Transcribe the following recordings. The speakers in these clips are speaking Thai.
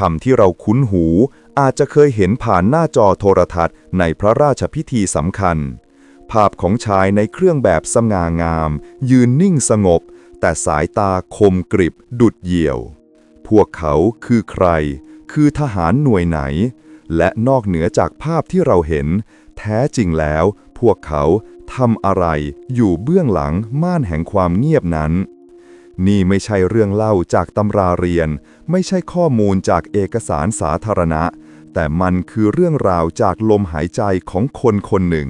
คำที่เราคุ้นหู อาจจะเคยเห็นผ่านหน้าจอโทรทัศน์ในพระราชพิธีสำคัญ ภาพของชายในเครื่องแบบสง่างาม ยืนนิ่งสงบ แต่สายตาคมกริบ ดุดเหี่ยว พวกเขาคือใคร คือทหารหน่วยไหน และนอกเหนือจากภาพที่เราเห็น แท้จริงแล้ว พวกเขาทำอะไรอยู่เบื้องหลังม่านแห่งความเงียบนั้น นี่ไม่ใช่เรื่องเล่าจากตำราเรียน ไม่ใช่ข้อมูลจากเอกสารสาธารณะ แต่มันคือเรื่องราวจากลมหายใจของคนคนหนึ่ง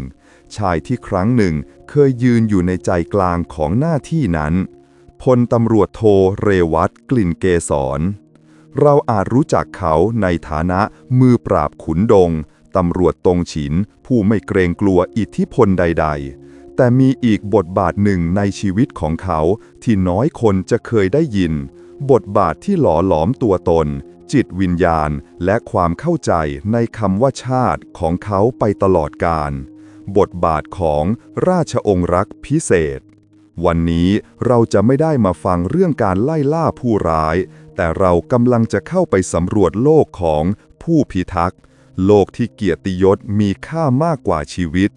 ชายที่ครั้งหนึ่งเคยยืนอยู่ในใจกลางของหน้าที่นั้นพลตำรวจโทเรวัตกลิ่นเกษร เราอาจรู้จักเขาในฐานะมือปราบขุนดง ตำรวจตรงฉิน ผู้ไม่เกรงกลัวอิทธิพลใด ๆ แต่มีอีกบทบาทหนึ่งในชีวิตของเขาที่น้อยคนจะเคยได้ยิน บทบาทที่หล่อหลอมตัวตน จิตวิญญาณ และความเข้าใจในคำว่าชาติของเขาไปตลอดกาลบทบาทของราชองครักษ์พิเศษ วันนี้เราจะไม่ได้มาฟังเรื่องการไล่ล่าผู้ร้าย แต่เรากำลังจะเข้าไปสำรวจโลกของผู้พิทักษ์ โลกที่เกียรติยศมีค่ามากกว่าชีวิต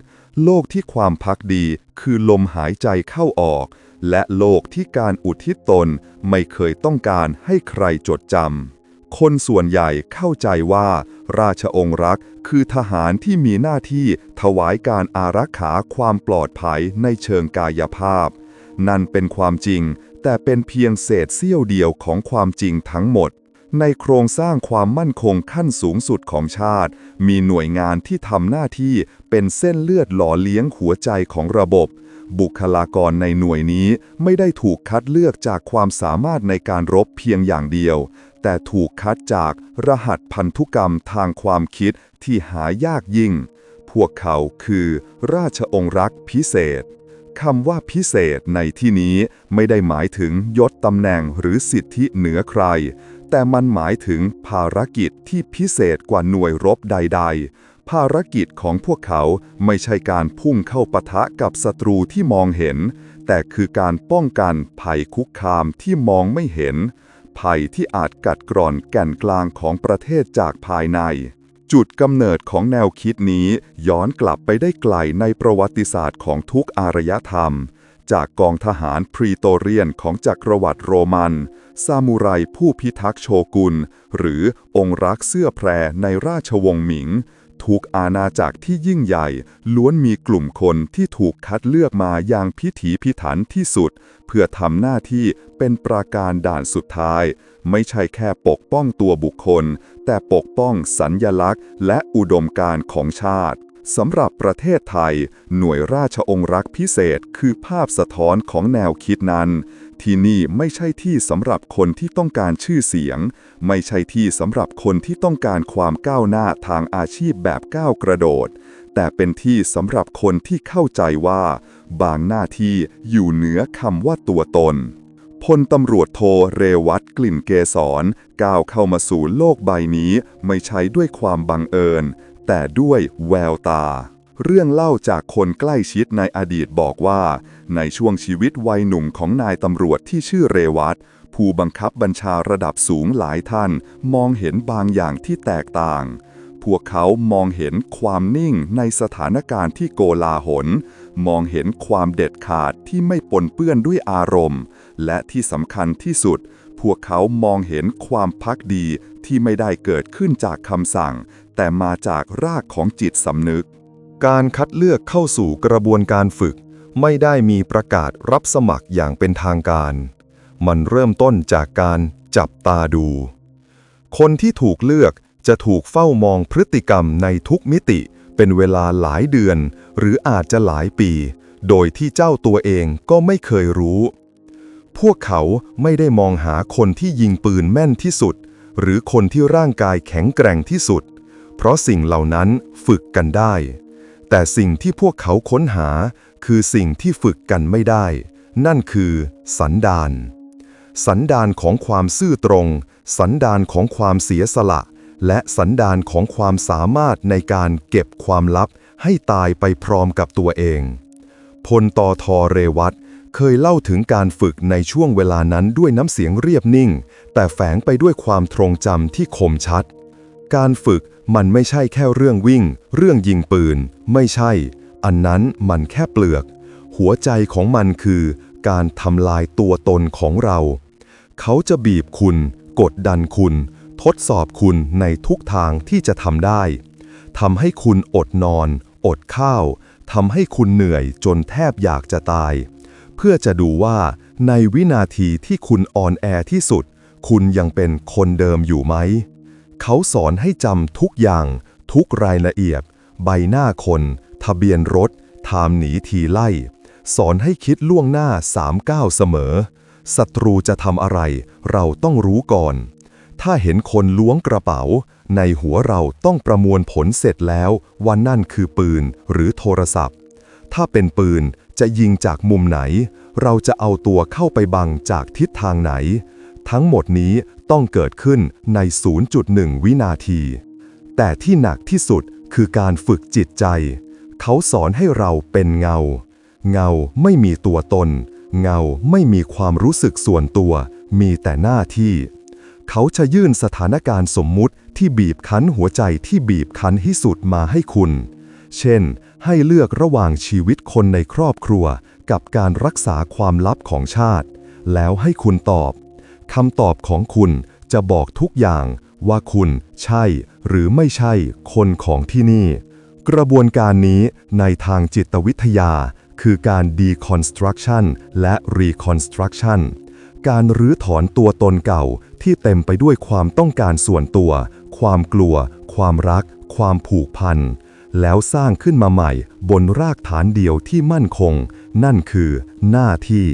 โลกที่ความพักดีคือลมหายใจเข้าออก และโลกที่การอุทิศตนไม่เคยต้องการให้ใครจดจำ คนส่วนใหญ่เข้าใจว่า ราชองค์รักคือทหารที่มีหน้าที่ถวายการอารักขาความปลอดภัยในเชิงกายภาพ นั่นเป็นความจริง แต่เป็นเพียงเศษเสี้ยวเดียวของความจริงทั้งหมด ในโครงสร้างความมั่นคงขั้นสูงสุดของชาติ มีหน่วยงานที่ทำหน้าที่เป็นเส้นเลือดหล่อเลี้ยงหัวใจของระบบ บุคลากรในหน่วยนี้ไม่ได้ถูกคัดเลือกจากความสามารถในการรบเพียงอย่างเดียว แต่ถูกคัดจากรหัสพันธุกรรมทางความคิดที่หายากยิ่ง พวกเขาคือราชองค์รักษ์พิเศษคำว่าพิเศษในที่นี้ไม่ได้หมายถึงยศตำแหน่งหรือสิทธิเหนือใคร แต่มันหมายถึงภารกิจที่พิเศษกว่าหน่วยรบใด ๆ ภารกิจของพวกเขาไม่ใช่การพุ่งเข้าปะทะกับศัตรูที่มองเห็น แต่คือการป้องกันภัยคุกคามที่มองไม่เห็น ภัยที่อาจกัดกร่อนแก่นกลางของประเทศจากภายใน จุดกำเนิดของแนวคิดนี้ย้อนกลับไปได้ไกลในประวัติศาสตร์ของทุกอารยธรรม จากกองทหารพรีโตเรียนของจักรวรรดิโรมัน ซามูไรผู้พิทักษ์โชกุน หรือองค์รักเสื้อแพรในราชวงศ์หมิง ทุกอาณาจักรที่ยิ่งใหญ่ ล้วนมีกลุ่มคนที่ถูกคัดเลือกมาอย่างพิถีพิถันที่สุด เพื่อทำหน้าที่เป็นปราการด่านสุดท้าย ไม่ใช่แค่ปกป้องตัวบุคคล แต่ปกป้องสัญญลักษณ์ และอุดมการณ์ของชาติสำหรับประเทศไทย หน่วยราชองค์รักษ์พิเศษคือภาพสะท้อนของแนวคิดนั้น ที่นี่ไม่ใช่ที่สำหรับคนที่ต้องการชื่อเสียง ไม่ใช่ที่สำหรับคนที่ต้องการความก้าวหน้าทางอาชีพแบบก้าวกระโดด แต่เป็นที่สำหรับคนที่เข้าใจว่า บางหน้าที่อยู่เหนือคำว่าตัวตนพลตำรวจโทเรวัตกลิ่นเกษรก้าวเข้ามาสู่โลกใบนี้ ไม่ใช่ด้วยความบังเอิญ แต่ด้วยแววตา เรื่องเล่าจากคนใกล้ชิดในอดีตบอกว่า ในช่วงชีวิตวัยหนุ่มของนายตำรวจที่ชื่อเรวัตผู้บังคับบัญชาระดับสูงหลายท่าน มองเห็นบางอย่างที่แตกต่าง พวกเขามองเห็นความนิ่งในสถานการณ์ที่โกลาหล มองเห็นความเด็ดขาดที่ไม่ปนเปื้อนด้วยอารมณ์ และที่สำคัญที่สุด พวกเขามองเห็นความพักดีที่ไม่ได้เกิดขึ้นจากคำสั่ง แต่มาจากรากของจิตสำนึก การคัดเลือกเข้าสู่กระบวนการฝึก ไม่ได้มีประกาศรับสมัครอย่างเป็นทางการ มันเริ่มต้นจากการจับตาดู คนที่ถูกเลือกจะถูกเฝ้ามองพฤติกรรมในทุกมิติ เป็นเวลาหลายเดือน หรืออาจจะหลายปี โดยที่เจ้าตัวเองก็ไม่เคยรู้ พวกเขาไม่ได้มองหาคนที่ยิงปืนแม่นที่สุด หรือคนที่ร่างกายแข็งแกร่งที่สุด เพราะสิ่งเหล่านั้นฝึกกันได้ แต่สิ่งที่พวกเขาค้นหาคือสิ่งที่ฝึกกันไม่ได้ นั่นคือ สันดาน สันดานของความซื่อตรง สันดานของความเสียสละ และสันดานของความสามารถในการเก็บความลับให้ตายไปพร้อมกับตัวเอง พลตอทอเรวัตเคยเล่าถึงการฝึกในช่วงเวลานั้นด้วยน้ำเสียงเรียบนิ่ง แต่แฝงไปด้วยความทรงจำที่คมชัด การฝึกมันไม่ใช่แค่เรื่องวิ่ง เรื่องยิงปืน ไม่ใช่ อันนั้นมันแค่เปลือก หัวใจของมันคือ การทำลายตัวตนของเรา เขาจะบีบคุณ กดดันคุณ ทดสอบคุณในทุกทางที่จะทำได้ทำให้คุณอดนอน อดข้าวทำให้คุณเหนื่อยจนแทบอยากจะตาย เพื่อจะดูว่า ในวินาทีที่คุณอ่อนแอที่สุด คุณยังเป็นคนเดิมอยู่ไหม เขาสอนให้จำทุกอย่าง ทุกรายละเอียด ใบหน้าคน ทะเบียนรถไทม์หนีทีไล่ สอนให้คิดล่วงหน้าสามก้าวเสมอ ศัตรูจะทำอะไร เราต้องรู้ก่อน ถ้าเห็นคนล้วงกระเป๋า ในหัวเราต้องประมวลผลเสร็จแล้วว่านั่นคือปืนหรือโทรศัพท์ ถ้าเป็นปืนจะยิงจากมุมไหน เราจะเอาตัวเข้าไปบังจากทิศทางไหน ทั้งหมดนี้ต้องเกิดขึ้นใน 0.1 วินาที แต่ที่หนักที่สุดคือการฝึกจิตใจ เขาสอนให้เราเป็นเงา เงาไม่มีตัวตน เงาไม่มีความรู้สึกส่วนตัว มีแต่หน้าที่ เขาจะยื่นสถานการณ์สมมุติที่บีบคั้นหัวใจที่บีบคั้นที่สุดมาให้คุณ เช่น ให้เลือกระหว่างชีวิตคนในครอบครัว กับการรักษาความลับของชาติ แล้วให้คุณตอบ คำตอบของคุณจะบอกทุกอย่างว่าคุณใช่หรือไม่ใช่คนของที่นี่ กระบวนการนี้ในทางจิตวิทยา คือการ deconstruction และ reconstruction การรื้อถอนตัวตนเก่าที่เต็มไปด้วยความต้องการส่วนตัว ความกลัว ความรัก ความผูกพัน แล้วสร้างขึ้นมาใหม่บนรากฐานเดียวที่มั่นคง นั่นคือหน้าที่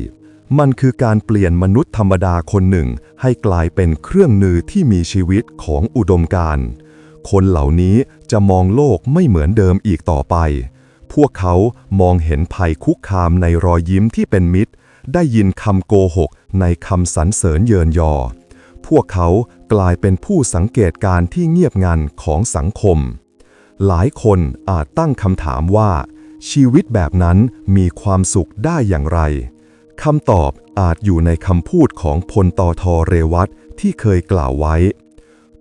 มันคือการเปลี่ยนมนุษย์ธรรมดาคนหนึ่ง ให้กลายเป็นเครื่องมือที่มีชีวิตของอุดมการณ์คนเหล่านี้จะมองโลกไม่เหมือนเดิมอีกต่อไป พวกเขามองเห็นภัยคุกคามในรอยยิ้มที่เป็นมิตร ได้ยินคำโกหกในคำสรรเสริญเยินยอ พวกเขากลายเป็นผู้สังเกตการณ์ที่เงียบงันของสังคม หลายคนอาจตั้งคำถามว่า ชีวิตแบบนั้นมีความสุขได้อย่างไร คำตอบอาจอยู่ในคำพูดของพลตอทอเรวัตที่เคยกล่าวไว้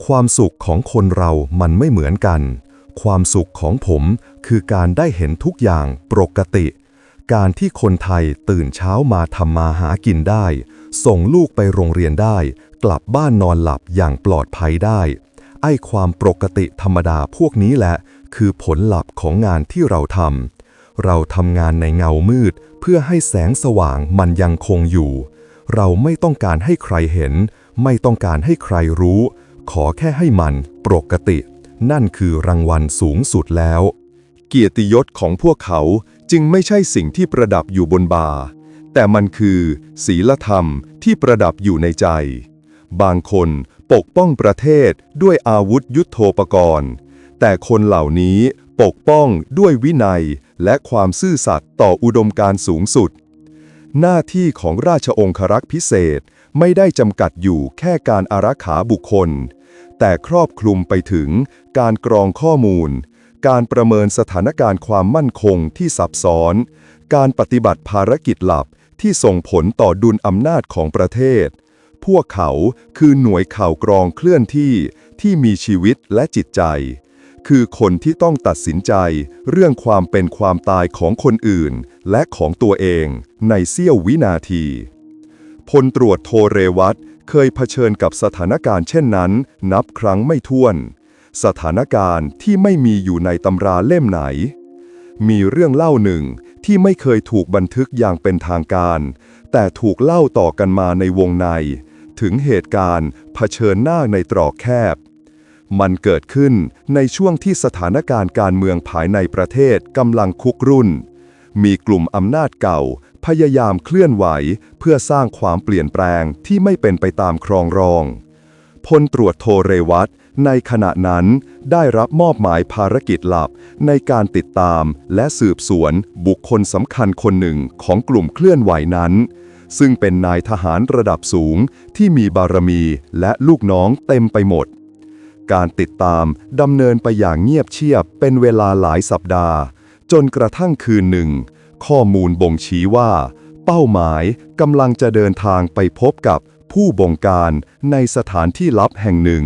ความสุขของคนเรามันไม่เหมือนกัน ความสุขของผมคือการได้เห็นทุกอย่างปกติ การที่คนไทยตื่นเช้ามาทำมาหากินได้ ส่งลูกไปโรงเรียนได้ กลับบ้านนอนหลับอย่างปลอดภัยได้ ไอ้ความปกติธรรมดาพวกนี้แหละ คือผลลัพธ์ของงานที่เราทำ เราทำงานในเงามืด เพื่อให้แสงสว่างมันยังคงอยู่ เราไม่ต้องการให้ใครเห็น ไม่ต้องการให้ใครรู้ ขอแค่ให้มันปกติ นั่นคือรางวัลสูงสุดแล้ว เกียรติยศของพวกเขาจึงไม่ใช่สิ่งที่ประดับอยู่บนบา แต่มันคือศีลธรรมที่ประดับอยู่ในใจ บางคนปกป้องประเทศด้วยอาวุธยุโทโธปกรณ์ แต่คนเหล่านี้ปกป้องด้วยวินัย และความซื่อสัตย์ต่ออุดมการณ์สูงสุด หน้าที่ของราชองครักษ์พิเศษไม่ได้จำกัดอยู่แค่การอารักขาบุคคล แต่ครอบคลุมไปถึงการกรองข้อมูล การประเมินสถานการณ์ความมั่นคงที่ซับซ้อน การปฏิบัติภารกิจหลับที่ส่งผลต่อดุลอำนาจของประเทศ พวกเขาคือหน่วยข่าวกรองเคลื่อนที่ที่มีชีวิตและจิตใจ คือคนที่ต้องตัดสินใจ เรื่องความเป็นความตายของคนอื่น และของตัวเองในเสี้ยววินาทีพลตรวจโทเรวัตเคยเผชิญกับสถานการณ์เช่นนั้น นับครั้งไม่ถ้วน สถานการณ์ที่ไม่มีอยู่ในตำราเล่มไหน มีเรื่องเล่าหนึ่งที่ไม่เคยถูกบันทึกอย่างเป็นทางการ แต่ถูกเล่าต่อกันมาในวงใน ถึงเหตุการณ์เผชิญหน้าในตรอกแคบ มันเกิดขึ้นในช่วงที่สถานการณ์การเมืองภายในประเทศกำลังคุกรุ่น มีกลุ่มอำนาจเก่า พยายามเคลื่อนไหว เพื่อสร้างความเปลี่ยนแปลงที่ไม่เป็นไปตามครองรองพลตรวจโทเรวัตในขณะนั้นได้รับมอบหมายภารกิจหลับในการติดตามและสืบสวนบุคคลสำคัญคนหนึ่งของกลุ่มเคลื่อนไหวนั้น ซึ่งเป็นนายทหารระดับสูงที่มีบารมีและลูกน้องเต็มไปหมด การติดตามดำเนินไปอย่างเงียบเชียบเป็นเวลาหลายสัปดาห์ จนกระทั่งคืนหนึ่ง ข้อมูลบ่งชี้ว่า เป้าหมายกำลังจะเดินทางไปพบกับผู้บงการในสถานที่ลับแห่งหนึ่ง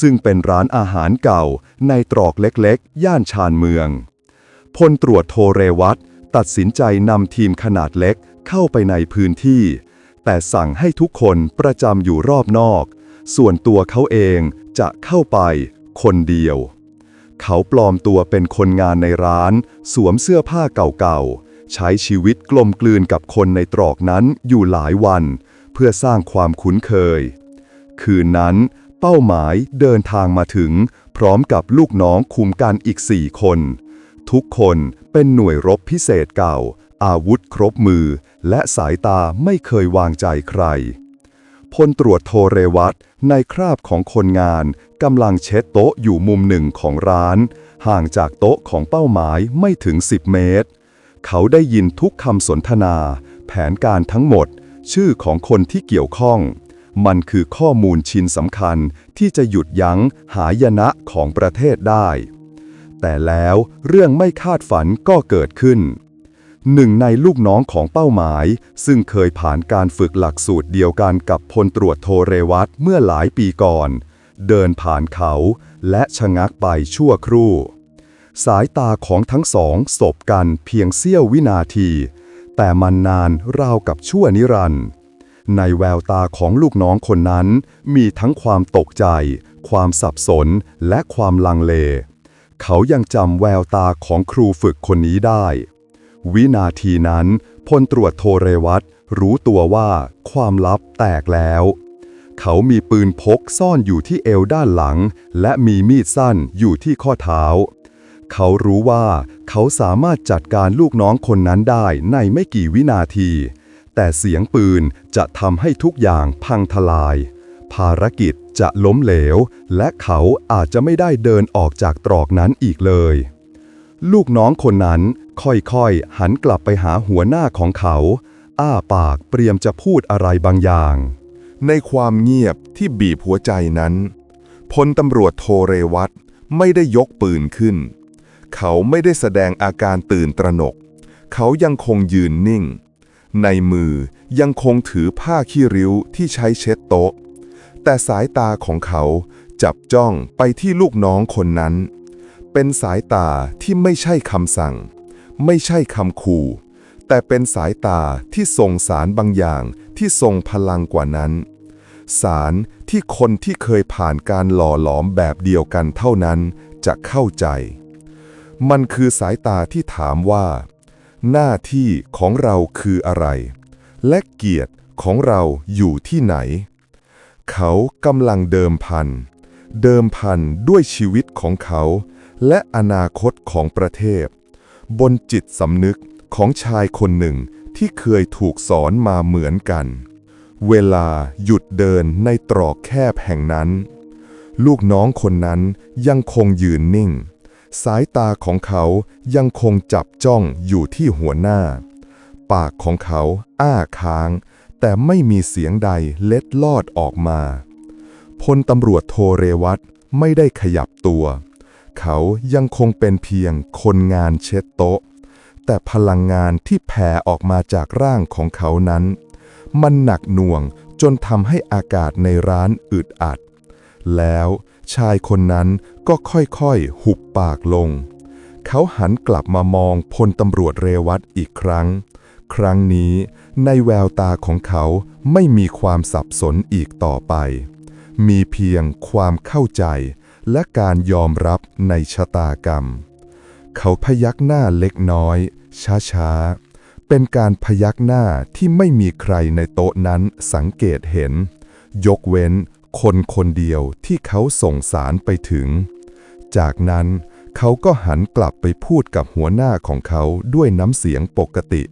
ซึ่งเป็นร้านอาหารเก่าในตรอกเล็กๆ ย่านชานเมือง พลตรวจโทเรวัตตัดสินใจนำทีมขนาดเล็กเข้าไปในพื้นที่ แต่สั่งให้ทุกคนประจำอยู่รอบนอก ส่วนตัวเขาเอง จะเข้าไปคนเดียว เขาปลอมตัวเป็นคนงานในร้าน สวมเสื้อผ้าเก่าๆ ใช้ชีวิตกลมกลืนกับคนในตรอกนั้นอยู่หลายวัน เพื่อสร้างความคุ้นเคย คืนนั้นเป้าหมายเดินทางมาถึง พร้อมกับลูกน้องคุมกันอีกสี่คน ทุกคนเป็นหน่วยรบพิเศษเก่า อาวุธครบมือ และสายตาไม่เคยวางใจใคร พลตรวจโทเรวัตในคราบของคนงานกำลังเช็ดโต๊ะอยู่มุมหนึ่งของร้าน ห่างจากโต๊ะของเป้าหมายไม่ถึง 10 เมตร เขาได้ยินทุกคำสนทนา แผนการทั้งหมด ชื่อของคนที่เกี่ยวข้อง มันคือข้อมูลชิ้นสำคัญที่จะหยุดยั้งหายนะของประเทศได้ แต่แล้วเรื่องไม่คาดฝันก็เกิดขึ้น หนึ่งในลูกน้องของเป้าหมาย ซึ่งเคยผ่านการฝึกหลักสูตรเดียวกันกับพลตรวจโทเรวัตเมื่อหลายปีก่อน เดินผ่านเขาและชะงักไปชั่วครู่ สายตาของทั้งสองสบกันเพียงเสี้ยววินาที แต่มันนานราวกับชั่วนิรันดร์ในแววตาของลูกน้องคนนั้น มีทั้งความตกใจ ความสับสนและความลังเล เขายังจำแววตาของครูฝึกคนนี้ได้ วินาทีนั้นพลตรวจโทเรวัตรู้ตัวว่าความลับแตกแล้ว เขามีปืนพกซ่อนอยู่ที่เอวด้านหลัง และมีมีดสั้นอยู่ที่ข้อเท้า เขารู้ว่าเขาสามารถจัดการลูกน้องคนนั้นได้ในไม่กี่วินาที แต่เสียงปืนจะทำให้ทุกอย่างพังทลาย ภารกิจจะล้มเหลว และเขาอาจจะไม่ได้เดินออกจากตรอกนั้นอีกเลยลูกน้องคนนั้น ค่อยๆ หันกลับไปหาหัวหน้าของเขา อ้าปากเตรียมจะพูดอะไรบางอย่าง ในความเงียบที่บีบหัวใจนั้นพลตำรวจโทเรวัตไม่ได้ยกปืนขึ้น เขาไม่ได้แสดงอาการตื่นตระหนก เขายังคงยืนนิ่ง ในมือยังคงถือผ้าขี้ริ้วที่ใช้เช็ดโต๊ะ แต่สายตาของเขาจับจ้องไปที่ลูกน้องคนนั้น เป็นสายตาที่ไม่ใช่คำสั่ง ไม่ใช่คำขู่ แต่เป็นสายตาที่ส่งสารบางอย่างที่ทรงพลังกว่านั้น สารที่คนที่เคยผ่านการหล่อหลอมแบบเดียวกันเท่านั้นจะเข้าใจ มันคือสายตาที่ถามว่า หน้าที่ของเราคืออะไร และเกียรติของเราอยู่ที่ไหน เขากำลังเดิมพัน เดิมพันด้วยชีวิตของเขา และอนาคตของประเทศ บนจิตสำนึกของชายคนหนึ่งที่เคยถูกสอนมาเหมือนกัน เวลาหยุดเดินในตรอกแคบแห่งนั้น ลูกน้องคนนั้นยังคงยืนนิ่ง สายตาของเขายังคงจับจ้องอยู่ที่หัวหน้า ปากของเขาอ้าค้าง แต่ไม่มีเสียงใดเล็ดลอดออกมาพลตำรวจโทเรวัตไม่ได้ขยับตัวเขายังคงเป็นเพียงคนงานเช็ดโต๊ะ แต่พลังงานที่แผ่ออกมาจากร่างของเขานั้น มันหนักหน่วงจนทำให้อากาศในร้านอึดอัด แล้วชายคนนั้นก็ค่อยๆ หุบปากลง เขาหันกลับมามองพลตำรวจเรวัตอีกครั้ง ครั้งนี้ในแววตาของเขาไม่มีความสับสนอีกต่อไป มีเพียงความเข้าใจ และการยอมรับในชะตากรรม เขาพยักหน้าเล็กน้อย ช้าๆ เป็นการพยักหน้าที่ไม่มีใครในโต๊ะนั้นสังเกตเห็น ยกเว้นคนคนเดียวที่เขาส่งสารไปถึง จากนั้นเขาก็หันกลับไปพูดกับหัวหน้าของเขาด้วยน้ำเสียงปกติ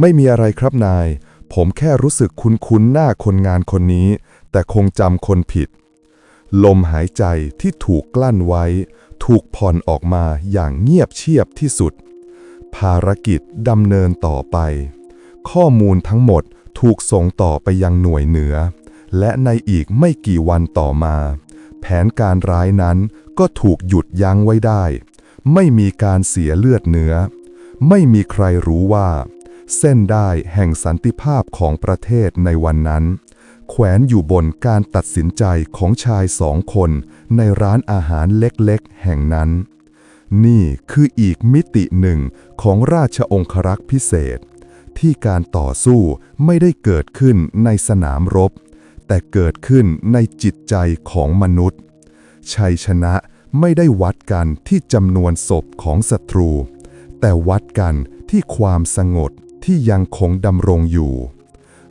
ไม่มีอะไรครับนาย ผมแค่รู้สึกคุ้นๆหน้าคนงานคนนี้ แต่คงจำคนผิด ลมหายใจที่ถูกกลั้นไว้ ถูกผ่อนออกมาอย่างเงียบเชียบที่สุด ภารกิจดำเนินต่อไป ข้อมูลทั้งหมดถูกส่งต่อไปยังหน่วยเหนือ และในอีกไม่กี่วันต่อมา แผนการร้ายนั้นก็ถูกหยุดยั้งไว้ได้ ไม่มีการเสียเลือดเนื้อ ไม่มีใครรู้ว่า เส้นได้แห่งสันติภาพของประเทศในวันนั้น แขวนอยู่บนการตัดสินใจของชายสองคน ในร้านอาหารเล็กๆ แห่งนั้น นี่คืออีกมิติหนึ่งของราชองครักษ์พิเศษ ที่การต่อสู้ไม่ได้เกิดขึ้นในสนามรบ แต่เกิดขึ้นในจิตใจของมนุษย์ ชัยชนะไม่ได้วัดกันที่จำนวนศพของศัตรู แต่วัดกันที่ความสงบที่ยังคงดำรงอยู่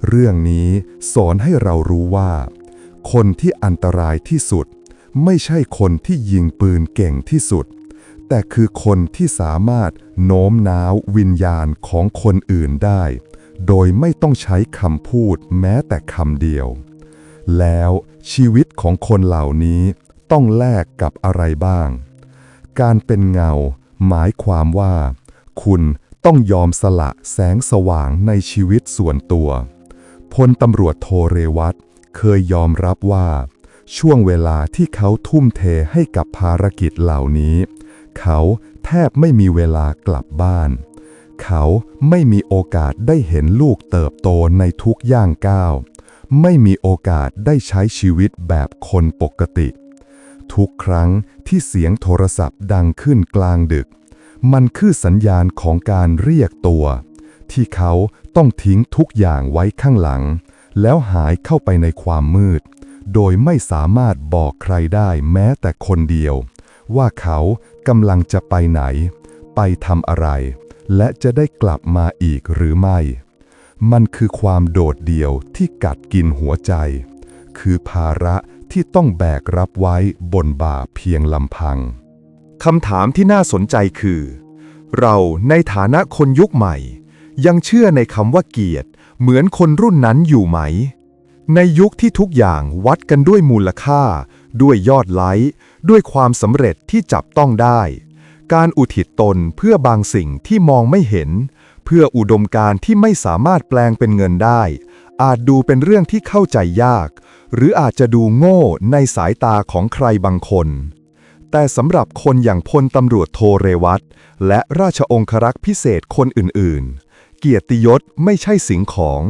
เรื่องนี้สอนให้เรารู้ว่า คนที่อันตรายที่สุด ไม่ใช่คนที่ยิงปืนเก่งที่สุด แต่คือคนที่สามารถโน้มน้าววิญญาณของคนอื่นได้ โดยไม่ต้องใช้คำพูดแม้แต่คำเดียว แล้วชีวิตของคนเหล่านี้ต้องแลกกับอะไรบ้าง การเป็นเงา หมายความว่า คุณต้องยอมสละแสงสว่างในชีวิตส่วนตัว พลตำรวจโทเรวัตเคยยอมรับว่า ช่วงเวลาที่เขาทุ่มเทให้กับภารกิจเหล่านี้ เขาแทบไม่มีเวลากลับบ้าน เขาไม่มีโอกาสได้เห็นลูกเติบโตในทุกย่างก้าว ไม่มีโอกาสได้ใช้ชีวิตแบบคนปกติ ทุกครั้งที่เสียงโทรศัพท์ดังขึ้นกลางดึก มันคือสัญญาณของการเรียกตัว ที่เขาต้องทิ้งทุกอย่างไว้ข้างหลัง แล้วหายเข้าไปในความมืด โดยไม่สามารถบอกใครได้แม้แต่คนเดียว ว่าเขากำลังจะไปไหน ไปทำอะไร และจะได้กลับมาอีกหรือไม่ มันคือความโดดเดี่ยวที่กัดกินหัวใจ คือภาระที่ต้องแบกรับไว้บนบ่าเพียงลำพังคำถามที่น่าสนใจคือ เราในฐานะคนยุคใหม่ ยังเชื่อในคำว่าเกียรติ เหมือนคนรุ่นนั้นอยู่ไหม ในยุคที่ทุกอย่างวัดกันด้วยมูลค่า ด้วยยอดไลค์ด้วยความสำเร็จที่จับต้องได้ การอุทิศตนเพื่อบางสิ่งที่มองไม่เห็น เพื่ออุดมการที่ไม่สามารถแปลงเป็นเงินได้ อาจดูเป็นเรื่องที่เข้าใจยาก หรืออาจจะดูโง่ในสายตาของใครบางคนแต่สำหรับคนอย่างพลตำรวจโทเรวัตและราชองครักษ์พิเศษคนอื่นๆ เกียรติยศไม่ใช่สิ่งของ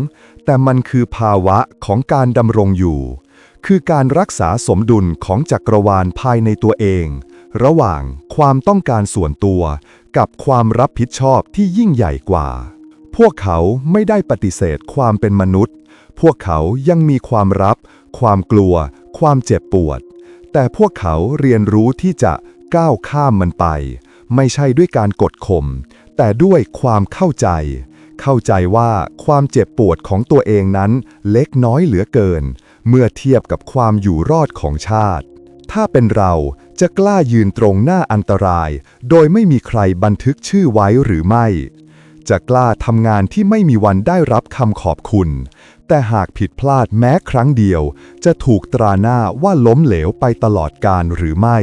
แต่มันคือภาวะของการดำรงอยู่ คือการรักษาสมดุลของจักรวาลภายในตัวเอง ระหว่างความต้องการส่วนตัว กับความรับผิดชอบที่ยิ่งใหญ่กว่า พวกเขาไม่ได้ปฏิเสธความเป็นมนุษย์ พวกเขายังมีความรับ ความกลัว ความเจ็บปวด แต่พวกเขาเรียนรู้ที่จะก้าวข้ามมันไป ไม่ใช่ด้วยการกดข่มแต่ด้วยความเข้าใจ เข้าใจว่าความเจ็บปวดของตัวเองนั้นเล็กน้อยเหลือเกิน เมื่อเทียบกับความอยู่รอดของชาติ ถ้าเป็นเราจะกล้ายืนตรงหน้าอันตราย โดยไม่มีใครบันทึกชื่อไว้หรือไม่ จะกล้าทำงานที่ไม่มีวันได้รับคำขอบคุณ แต่หากผิดพลาดแม้ครั้งเดียว จะถูกตราหน้าว่าล้มเหลวไปตลอดการหรือไม่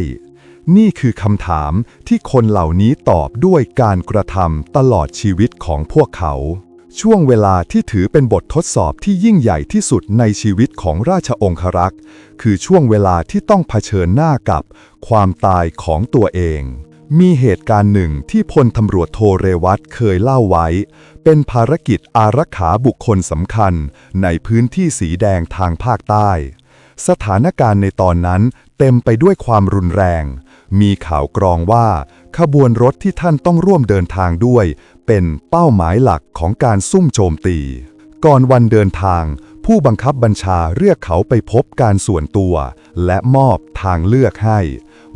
นี่คือคำถามที่คนเหล่านี้ตอบด้วยการกระทำตลอดชีวิตของพวกเขา ช่วงเวลาที่ถือเป็นบททดสอบที่ยิ่งใหญ่ที่สุดในชีวิตของราชองครักษ์คือช่วงเวลาที่ต้องเผชิญหน้ากับความตายของตัวเอง มีเหตุการณ์หนึ่งที่พลตำรวจโทเรวัตเคยเล่าไว้ เป็นภารกิจอารักขาบุคคลสำคัญในพื้นที่สีแดงทางภาคใต้ สถานการณ์ในตอนนั้นเต็มไปด้วยความรุนแรง มีข่าวกรองว่า ขบวนรถที่ท่านต้องร่วมเดินทางด้วย เป็นเป้าหมายหลักของการซุ่มโจมตี ก่อนวันเดินทาง ผู้บังคับบัญชาเรียกเขาไปพบการส่วนตัว และมอบทางเลือกให้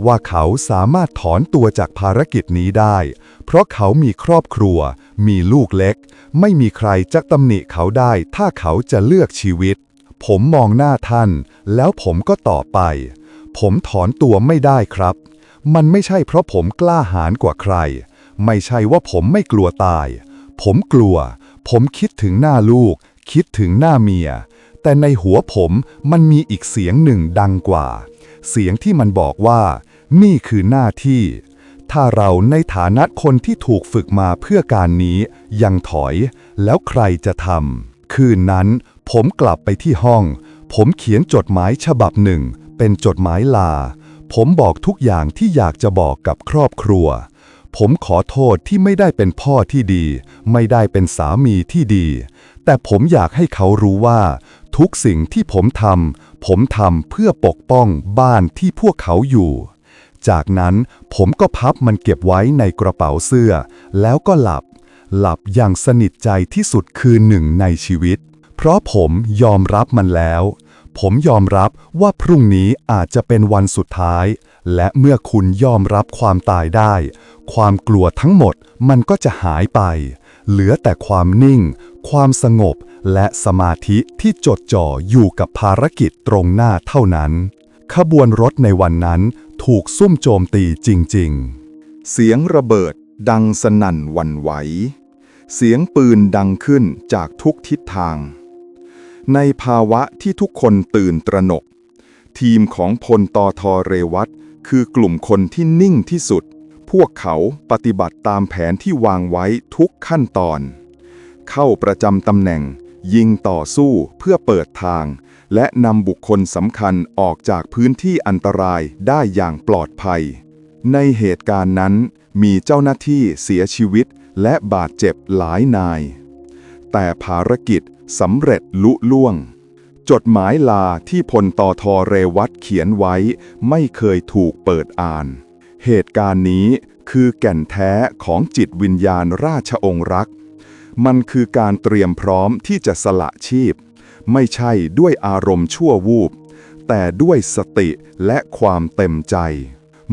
ว่าเขาสามารถถอนตัวจากภารกิจนี้ได้ เพราะเขามีครอบครัว มีลูกเล็ก ไม่มีใครจะตำหนิเขาได้ถ้าเขาจะเลือกชีวิต ผมมองหน้าท่าน แล้วผมก็ตอบไป ผมถอนตัวไม่ได้ครับ มันไม่ใช่เพราะผมกล้าหาญกว่าใคร ไม่ใช่ว่าผมไม่กลัวตาย ผมกลัว ผมคิดถึงหน้าลูก คิดถึงหน้าเมีย แต่ในหัวผมมันมีอีกเสียงหนึ่งดังกว่า เสียงที่มันบอกว่า นี่คือหน้าที่ ถ้าเราในฐานะคนที่ถูกฝึกมาเพื่อการนี้ ยังถอย แล้วใครจะทำคืนนั้น ผมกลับไปที่ห้อง ผมเขียนจดหมายฉบับหนึ่ง เป็นจดหมายลา ผมบอกทุกอย่างที่อยากจะบอกกับครอบครัว ผมขอโทษที่ไม่ได้เป็นพ่อที่ดี ไม่ได้เป็นสามีที่ดี แต่ผมอยากให้เขารู้ว่า ทุกสิ่งที่ผมทำผมทำเพื่อปกป้องบ้านที่พวกเขาอยู่ จากนั้นผมก็พับมันเก็บไว้ในกระเป๋าเสื้อ แล้วก็หลับ หลับอย่างสนิทใจที่สุดคือหนึ่งในชีวิต เพราะผมยอมรับมันแล้ว ผมยอมรับว่าพรุ่งนี้อาจจะเป็นวันสุดท้าย และเมื่อคุณยอมรับความตายได้ ความกลัวทั้งหมดมันก็จะหายไป เหลือแต่ความนิ่ง ความสงบ และสมาธิที่จดจ่ออยู่กับภารกิจตรงหน้าเท่านั้น ขบวนรถในวันนั้นถูกซุ่มโจมตีจริง ๆ เสียงระเบิดดังสนั่นวันไหว เสียงปืนดังขึ้นจากทุกทิศทาง ในภาวะที่ทุกคนตื่นตระหนก ทีมของพลตอทอเรวัตคือกลุ่มคนที่นิ่งที่สุด พวกเขาปฏิบัติตามแผนที่วางไว้ทุกขั้นตอน เข้าประจำตำแหน่ง ยิงต่อสู้เพื่อเปิดทาง และนำบุคคลสำคัญออกจากพื้นที่อันตรายได้อย่างปลอดภัย ในเหตุการณ์นั้นมีเจ้าหน้าที่เสียชีวิตและบาดเจ็บหลายนาย แต่ภารกิจสำเร็จลุล่วง จดหมายลาที่พลตอทอเรวัตเขียนไว้ไม่เคยถูกเปิดอ่าน เหตุการณ์นี้คือแก่นแท้ของจิตวิญญาณราชองค์รัก มันคือการเตรียมพร้อมที่จะสละชีพ ไม่ใช่ด้วยอารมณ์ชั่ววูบ แต่ด้วยสติและความเต็มใจ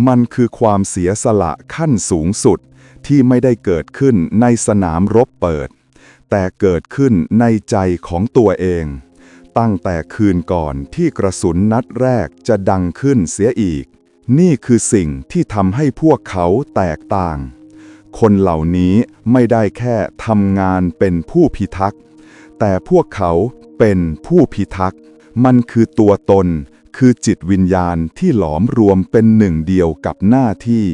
มันคือความเสียสละขั้นสูงสุดที่ไม่ได้เกิดขึ้นในสนามรบเปิด แต่เกิดขึ้นในใจของตัวเอง ตั้งแต่คืนก่อนที่กระสุนนัดแรกจะดังขึ้นเสียอีก นี่คือสิ่งที่ทำให้พวกเขาแตกต่าง คนเหล่านี้ไม่ได้แค่ทำงานเป็นผู้พิทักษ์ แต่พวกเขาเป็นผู้พิทักษ์ มันคือตัวตน คือจิตวิญญาณที่หลอมรวมเป็นหนึ่งเดียวกับหน้าที่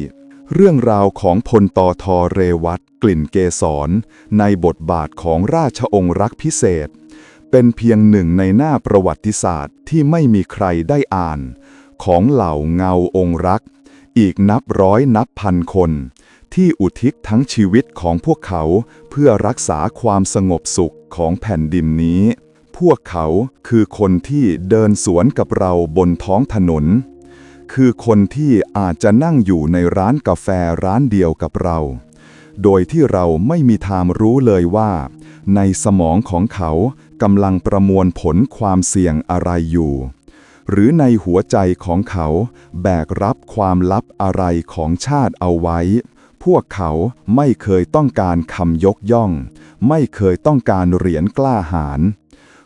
เรื่องราวของพลตอทอเรวัตกลิ่นเกษรในบทบาทของราชองค์รักพิเศษ เป็นเพียงหนึ่งในหน้าประวัติศาสตร์ที่ไม่มีใครได้อ่าน ของเหล่าเงาองค์รัก อีกนับร้อยนับพันคน ที่อุทิศทั้งชีวิตของพวกเขาเพื่อรักษาความสงบสุขของแผ่นดินนี้ พวกเขาคือคนที่เดินสวนกับเราบนท้องถนน คือคนที่อาจจะนั่งอยู่ในร้านกาแฟร้านเดียวกับเรา โดยที่เราไม่มีทางรู้เลยว่า ในสมองของเขากำลังประมวลผลความเสี่ยงอะไรอยู่ หรือในหัวใจของเขาแบกรับความลับอะไรของชาติเอาไว้ พวกเขาไม่เคยต้องการคำยกย่อง ไม่เคยต้องการเหรียญกล้าหาญ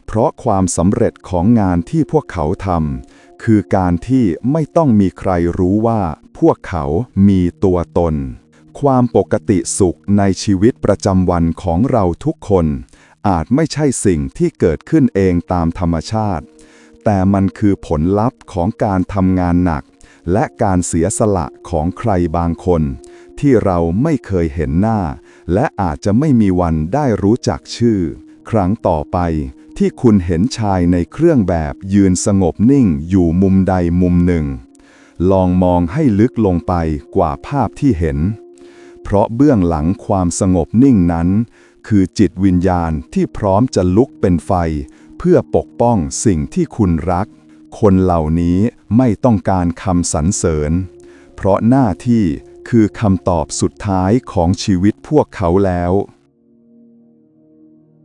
เพราะความสำเร็จของงานที่พวกเขาทำ คือการที่ไม่ต้องมีใครรู้ว่าพวกเขามีตัวตน ความปกติสุขในชีวิตประจำวันของเราทุกคน อาจไม่ใช่สิ่งที่เกิดขึ้นเองตามธรรมชาติ แต่มันคือผลลัพธ์ของการทำงานหนัก และการเสียสละของใครบางคน ที่เราไม่เคยเห็นหน้า และอาจจะไม่มีวันได้รู้จักชื่อ ครั้งต่อไป ที่คุณเห็นชายในเครื่องแบบยืนสงบนิ่งอยู่มุมใดมุมหนึ่ง ลองมองให้ลึกลงไปกว่าภาพที่เห็น เพราะเบื้องหลังความสงบนิ่งนั้น คือจิตวิญญาณที่พร้อมจะลุกเป็นไฟ เพื่อปกป้องสิ่งที่คุณรัก คนเหล่านี้ไม่ต้องการคำสรรเสริญ เพราะหน้าที่คือคำตอบสุดท้ายของชีวิตพวกเขาแล้ว